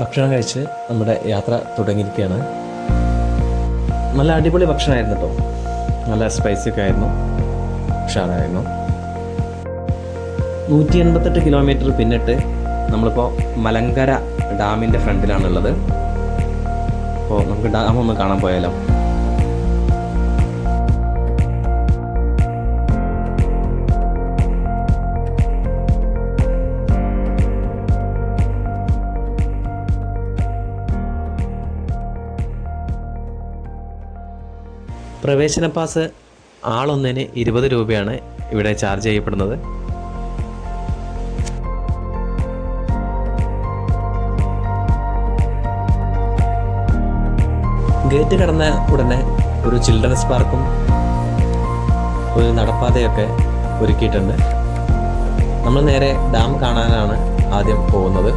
ഭക്ഷണം കഴിച്ച് നമ്മുടെ യാത്ര തുടങ്ങിയിരിക്കുകയാണ്. നല്ല അടിപൊളി ഭക്ഷണമായിരുന്നു കേട്ടോ. നല്ല സ്പൈസി ഒക്കെ ആയിരുന്നു. ഉഷാറായിരുന്നു. നൂറ്റി എൺപത്തെട്ട് കിലോമീറ്റർ പിന്നിട്ട് നമ്മളിപ്പോൾ മലങ്കര ഡാമിന്റെ ഫ്രണ്ടിലാണുള്ളത് അപ്പോൾ നമുക്ക് ഡാം ഒന്ന് കാണാൻ പോയാലോ? പ്രവേശന പാസ് ആളൊന്നിന് ഇരുപത് രൂപയാണ് ഇവിടെ ചാർജ് ചെയ്യപ്പെടുന്നത്. ഗേറ്റ് കടന്ന ഉടനെ ഒരു ചിൽഡ്രൻസ് പാർക്കും ഒരു നടപ്പാതയൊക്കെ ഒരുക്കിയിട്ടുണ്ട്. നമ്മൾ നേരെ ഡാം കാണാനാണ് ആദ്യം പോകുന്നത്.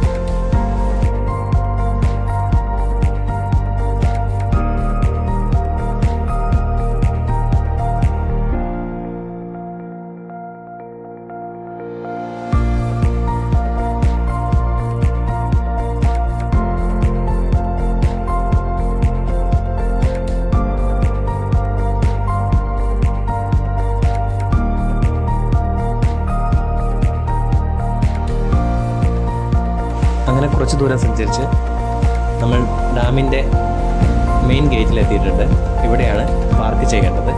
കുറച്ച് ദൂരം സഞ്ചരിച്ച് നമ്മൾ ഡാമിന്റെ മെയിൻ ഗേറ്റിലെത്തിയിട്ടുണ്ട്. ഇവിടെയാണ് പാർക്ക് ചെയ്യേണ്ടത്.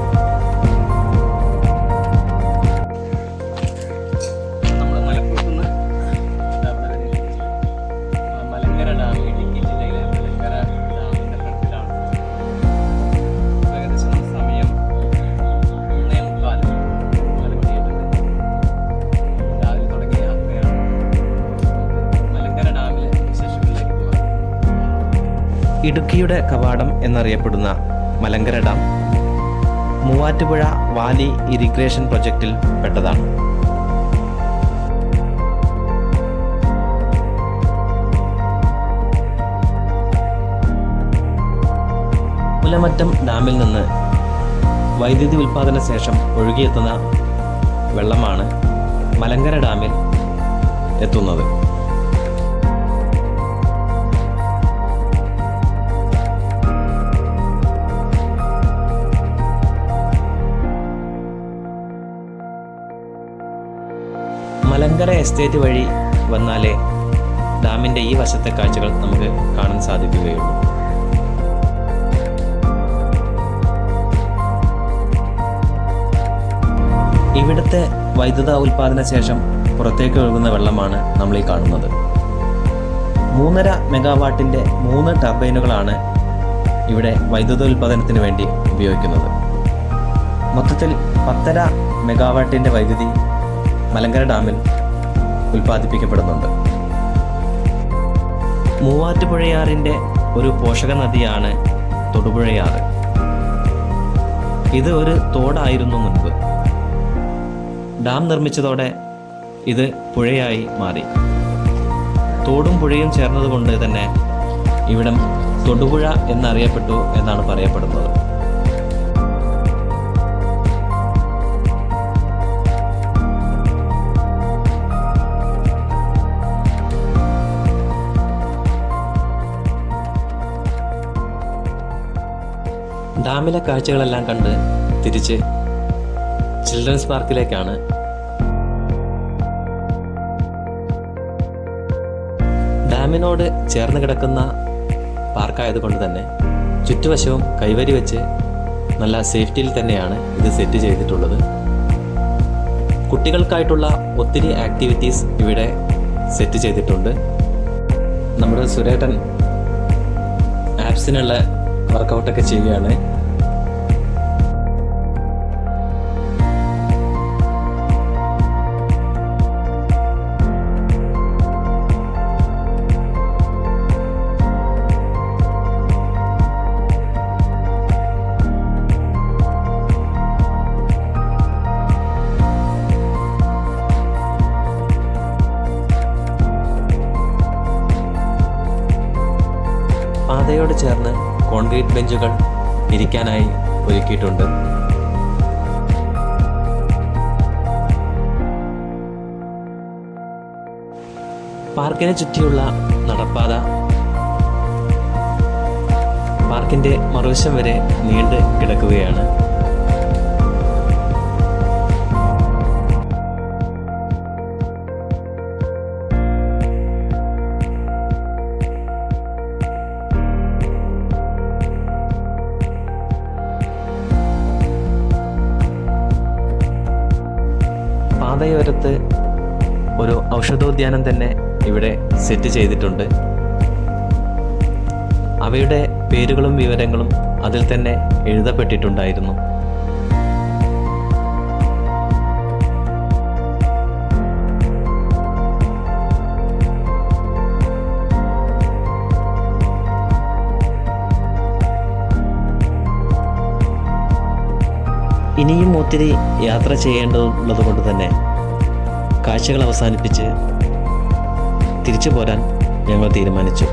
ഇടുക്കിയുടെ കവാടം എന്നറിയപ്പെടുന്ന Malankara dam Muvattupuzha valley irrigation പ്രൊജക്റ്റിൽ പെട്ടതാണ്. മുലമറ്റം ഡാമിൽ നിന്ന് വൈദ്യുതി ഉൽപാദന ശേഷം ഒഴുകിയെത്തുന്ന വെള്ളമാണ് മലങ്കര ഡാമിൽ എത്തുന്നത്. മലങ്കര എസ്റ്റേറ്റ് വഴി വന്നാലേ ഡാമിന്റെ ഈ വശത്തെ കാഴ്ചകൾ നമുക്ക് കാണാൻ സാധിക്കുകയുള്ളൂ. ഇവിടുത്തെ വൈദ്യുത ഉൽപാദന ശേഷം പുറത്തേക്ക് ഒഴുകുന്ന വെള്ളമാണ് നമ്മൾ ഈ കാണുന്നത്. മൂന്നര മെഗാവാട്ടിന്റെ മൂന്ന് ടർബൈനുകളാണ് ഇവിടെ വൈദ്യുത ഉൽപാദനത്തിന് വേണ്ടി ഉപയോഗിക്കുന്നത്. മൊത്തത്തിൽ പത്തര മെഗാവാട്ടിന്റെ വൈദ്യുതി മലങ്കര ഡാമിൽ ഉൽപ്പാദിപ്പിക്കപ്പെടുന്നുണ്ട്. മൂവാറ്റുപുഴയാറിന്റെ ഒരു പോഷക നദിയാണ് തൊടുപുഴയാറ്. ഇത് ഒരു തോടായിരുന്നു മുൻപ്. ഡാം നിർമ്മിച്ചതോടെ ഇത് പുഴയായി മാറി. തോടും പുഴയും ചേർന്നതുകൊണ്ട് തന്നെ ഇവിടം തൊടുപുഴ എന്നറിയപ്പെട്ടു എന്നാണ് പറയപ്പെടുന്നത്. ഡാമിലെ കാഴ്ചകളെല്ലാം കണ്ട് തിരിച്ച് ചിൽഡ്രൻസ് പാർക്കിലേക്കാണ്. ഡാമിനോട് ചേർന്ന് കിടക്കുന്ന പാർക്കായതുകൊണ്ട് തന്നെ ചുറ്റുവശവും കൈവരി വെച്ച് നല്ല സേഫ്റ്റിയിൽ തന്നെയാണ് ഇത് സെറ്റ് ചെയ്തിട്ടുള്ളത്. കുട്ടികൾക്കായിട്ടുള്ള ഒത്തിരി ആക്ടിവിറ്റീസ് ഇവിടെ സെറ്റ് ചെയ്തിട്ടുണ്ട്. നമ്മുടെ സുരേട്ടൻ ആപ്സിനുള്ള വർക്കൗട്ടൊക്കെ ചെയ്യുകയാണ്. പാതയോട് ചേർന്ന് കോൺക്രീറ്റ് ബെഞ്ചുകൾ ഇരിക്കാനായി ഒരുക്കിയിട്ടുണ്ട്. പാർക്കിനെ ചുറ്റിയുള്ള നടപ്പാത പാത പാർക്കിന്റെ മറുവശം വരെ നീണ്ട് കിടക്കുകയാണ്. പാതയോരത്ത് ഒരു ഔഷധോദ്യാനം തന്നെ ഇവിടെ സെറ്റ് ചെയ്തിട്ടുണ്ട്. അവയുടെ പേരുകളും വിവരങ്ങളും അതിൽ തന്നെ എഴുതപ്പെട്ടിട്ടുണ്ടായിരുന്നു. ഇനിയും ഒത്തിരി യാത്ര ചെയ്യേണ്ടതുള്ളത് കൊണ്ട് തന്നെ കാഴ്ചകൾ അവസാനിപ്പിച്ച് തിരിച്ചു പോരാൻ ഞങ്ങൾ തീരുമാനിച്ചു.